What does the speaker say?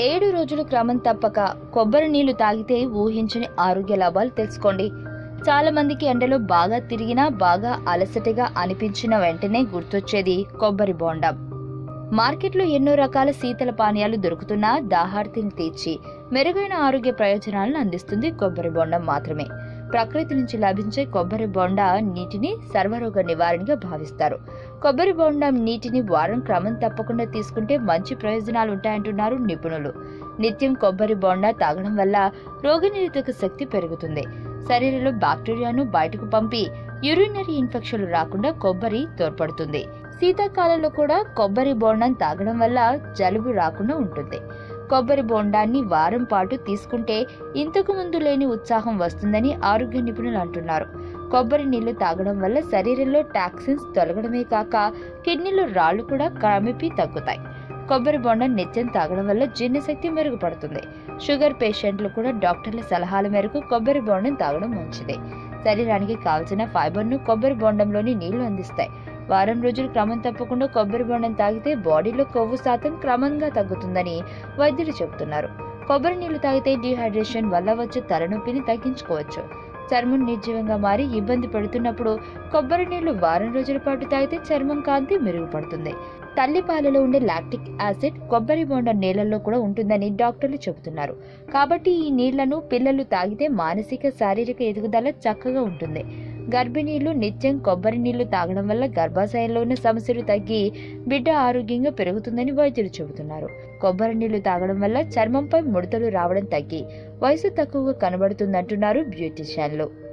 ఏడు రోజులు క్రమం తప్పక కొబ్బరి నీళ్ళు తాగితే ఊహించని ఆరోగ్య లాభాలు తెలుసుకోండి. చాలా మందికి ఎండలో బాగా తిరిగినా బాగా అలసటగా అనిపించిన వెంటనే గుర్తొచ్చేది కొబ్బరి బోండం. మార్కెట్లో ఎన్నో రకాల శీతల పానీయాలు దొరుకుతున్నా దాహార్తిని తీర్చి మెరుగైన ఆరోగ్య ప్రయోజనాలను అందిస్తుంది కొబ్బరి బోండం మాత్రమే. ప్రకృతి నుంచి లభించే కొబ్బరి బొండ నీటిని సర్వరోగ నివారణగా భావిస్తారు. కొబ్బరి బొండం నీటిని వారం క్రమం తప్పకుండా తీసుకుంటే మంచి ప్రయోజనాలు ఉంటాయంటున్నారు నిపుణులు. నిత్యం కొబ్బరి బొండ తాగడం వల్ల రోగనిరోధక శక్తి పెరుగుతుంది. శరీరంలో బ్యాక్టీరియాను బయటకు పంపి యూరినరీ ఇన్ఫెక్షన్లు రాకుండా కొబ్బరి తోడ్పడుతుంది. శీతాకాలంలో కూడా కొబ్బరి బోండం తాగడం వల్ల జలుబు రాకుండా ఉంటుంది. కొబ్బరి బోండాన్ని వారం పాటు తీసుకుంటే ఇంతకు ముందు లేని ఉత్సాహం వస్తుందని ఆరోగ్య నిపుణులు అంటున్నారు. కొబ్బరి నీళ్ళు తాగడం వల్ల శరీరంలో టాక్సిన్స్ తొలగడమే కాక కిడ్నీలో రాళ్ళు కూడా క్రమిపి తగ్గుతాయి. కొబ్బరి బొండం నిత్యం తాగడం వల్ల జీర్ణశక్తి మెరుగుపడుతుంది. షుగర్ పేషెంట్లు కూడా డాక్టర్ల సలహాల మేరకు కొబ్బరి బొండం తాగడం మంచిది. శరీరానికి కావలసిన ఫైబర్ను కొబ్బరి బొండంలోని నీళ్ళు అందిస్తాయి. వారం రోజులు క్రమం తప్పకుండా కొబ్బరి బొండం తాగితే బాడీలో కొవ్వు శాతం క్రమంగా తగ్గుతుందని వైద్యులు చెబుతున్నారు. కొబ్బరి నీళ్ళు తాగితే డిహైడ్రేషన్ వల్ల వచ్చే తలనొప్పిని తగ్గించుకోవచ్చు. చర్మం నిర్జీవంగా మారి ఇబ్బంది పెడుతున్నప్పుడు కొబ్బరి నీళ్ళు వారం రోజుల పాటు తాగితే చర్మం కాంతి మెరుగుపడుతుంది. తల్లి పాలలో ఉండే లాక్టిక్ యాసిడ్ కొబ్బరి బొండం నీళ్ళలో కూడా ఉంటుందని డాక్టర్లు చెబుతున్నారు. కాబట్టి ఈ నీళ్ళను పిల్లలు తాగితే మానసిక శారీరక ఎదుగుదల చక్కగా ఉంటుంది. గర్భిణీలు నిత్యం కొబ్బరి నీళ్ళు తాగడం వల్ల గర్భాశయంలో ఉన్న సమస్యలు తగ్గి బిడ్డ ఆరోగ్యంగా పెరుగుతుందని వైద్యులు చెబుతున్నారు. కొబ్బరి నీళ్ళు తాగడం వల్ల చర్మంపై ముడతలు రావడం తగ్గి వయసు తక్కువగా కనబడుతుందంటున్నారు బ్యూటిషియన్లు.